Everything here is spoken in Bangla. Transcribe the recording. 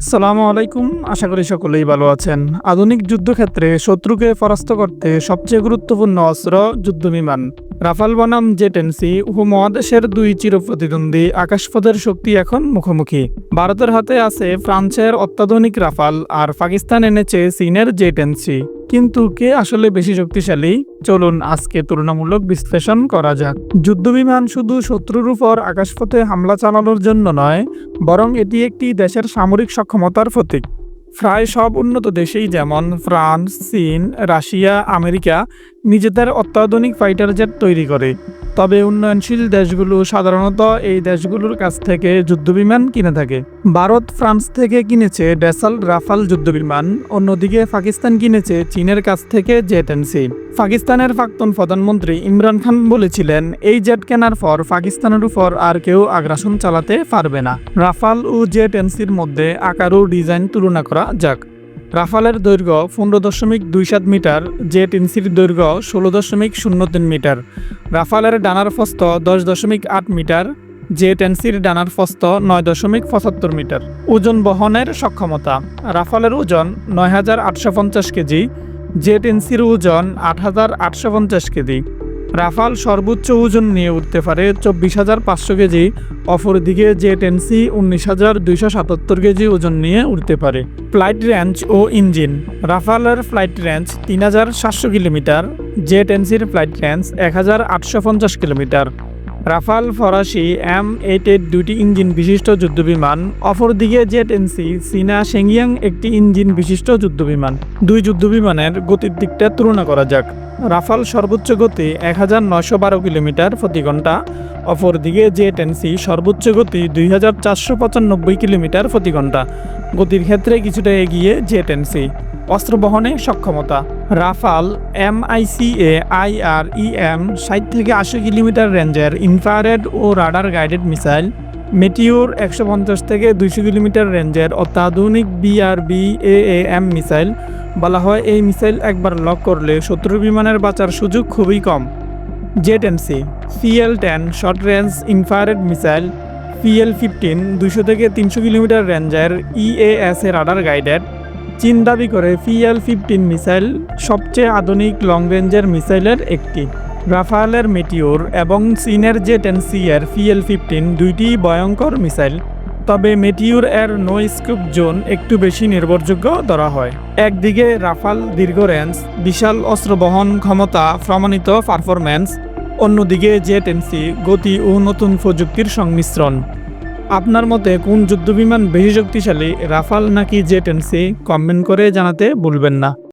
সালামু আলাইকুম, আশা করি সকলেই ভালো আছেন। আধুনিক যুদ্ধক্ষেত্রে শত্রুকে পরাস্ত করতে সবচেয়ে গুরুত্বপূর্ণ অস্ত্র যুদ্ধবিমান। রাফাল বনাম জেটেন্সি উপমহাদেশের দুই চিরপ্রতিদ্বন্দ্বী আকাশপথের শক্তি এখন মুখোমুখি। ভারতের হাতে আছে ফ্রান্সের অত্যাধুনিক রাফাল আর পাকিস্তান এনেছে চীনের জেটেন্সি কিন্তু কে আসলে বেশি শক্তিশালী? চলুন আজকে তুলনামূলক বিশ্লেষণ করা যাক। যুদ্ধবিমান শুধু শত্রুর উপর আকাশপথে হামলা চালানোর জন্য নয়, বরং এটি একটি দেশের সামরিক সক্ষমতার প্রতীক। প্রায় সব উন্নত দেশেই যেমন ফ্রান্স, চীন, রাশিয়া, আমেরিকা নিজেদের অত্যাধুনিক ফাইটার জেট তৈরি করে। তবে উন্নয়নশীল দেশগুলো সাধারণত এই দেশগুলোর কাছ থেকে যুদ্ধবিমান কিনে থাকে। ভারত ফ্রান্স থেকে কিনেছে ডেসাল রাফাল যুদ্ধবিমান, অন্যদিকে পাকিস্তান কিনেছে চীনের কাছ থেকে জেট এনসি পাকিস্তানের প্রাক্তন প্রধানমন্ত্রী ইমরান খান বলেছিলেন, এই জেট কেনার পর পাকিস্তানের উপর আর কেউ আগ্রাসন চালাতে পারবে না। রাফাল ও জেট এনসির মধ্যে আকার ও ডিজাইন তুলনা করা যাক। রাফালের দৈর্ঘ্য পনেরো দশমিক দুই সাত মিটার, জেট এনসির দৈর্ঘ্য ষোলো দশমিক শূন্য তিন মিটার। রাফালের ডানার ফস্ত দশ দশমিক আট মিটার, জেট এনসির ডানার ফস্ত নয় দশমিক পঁচাত্তর মিটার। ওজন বহনের সক্ষমতা। রাফালের ওজন নয় হাজার আটশো পঞ্চাশ কেজি, জেট এনসির ওজন আট হাজার আটশো পঞ্চাশ কেজি। রাফাল সর্বোচ্চ ওজন নিয়ে উঠতে পারে চব্বিশ হাজার পাঁচশো কেজি, অপরদিকে জেট এনসি উনিশ হাজার দুইশো সাতাত্তর কেজি ওজন নিয়ে উঠতে পারে। ফ্লাইট রেঞ্জ ও ইঞ্জিন। রাফালের ফ্লাইট রেঞ্জ তিন হাজার সাতশো কিলোমিটার জেট এনসির ফ্লাইট রেঞ্জ এক হাজার আটশো পঞ্চাশ কিলোমিটার। রাফাল ফরাসি এম এইট এইট দুটি ইঞ্জিন বিশিষ্ট যুদ্ধবিমান, অপরদিকে জেট এনসি চীনা সেঙ্গিয়াং একটি ইঞ্জিন বিশিষ্ট যুদ্ধবিমান। দুই যুদ্ধবিমানের গতির দিকটা তুলনা করা যাক। রাফাল সর্বোচ্চ গতি এক হাজার নয়শো বারো কিলোমিটার প্রতি ঘণ্টা। অপরদিকে জেট এনসি সর্বোচ্চ গতি দুই হাজার চারশো পঁচানব্বই কিলোমিটার প্রতি ঘণ্টা। গতির ক্ষেত্রে কিছুটা এগিয়ে জেট এনসি অস্ত্র বহনে সক্ষমতা। রাফাল এম আইসিএ আইআর ইএম ষাট থেকে আশি কিলোমিটার রেঞ্জের ইনফ্রারেড ও রাডার গাইডেড মিসাইল। মেটিওর একশো পঞ্চাশ থেকে দুইশো কিলোমিটার রেঞ্জের অত্যাধুনিক বিআরবি এএএম মিসাইল বলা হয়, এই মিসাইল একবার লক করলে শত্রু বিমানের বাঁচার সুযোগ খুবই কম। Jet NC CL ten short range infrared missile PL fifteen দুশো থেকে তিনশো কিলোমিটার রেঞ্জের ইএএস এ রাডার গাইডেড। চীন দাবি করে পিএল ফিফটিন মিসাইল সবচেয়ে আধুনিক লং রেঞ্জের মিসাইলের একটি। রাফালের মেটিওর এবং চীনের যে টেনসি এর পিএল ফিফটিন দুইটি ভয়ঙ্কর মিসাইল। তবে মেটিউর এর নো জোন একটু বেশি নির্ভরযোগ্য ধরা হয়। একদিকে রাফাল দীর্ঘ রেঞ্জ, বিশাল অস্ত্র বহন ক্ষমতা প্রমাণিত পারফরম্যান্স, অন্যদিকে জেট এনসি গতি ও নতুন প্রযুক্তির সংমিশ্রণ। আপনার মতে কোন যুদ্ধবিমান বেশি শক্তিশালী, রাফাল নাকি জেট এনসি কমেন্ট করে জানাতে ভুলবেন না।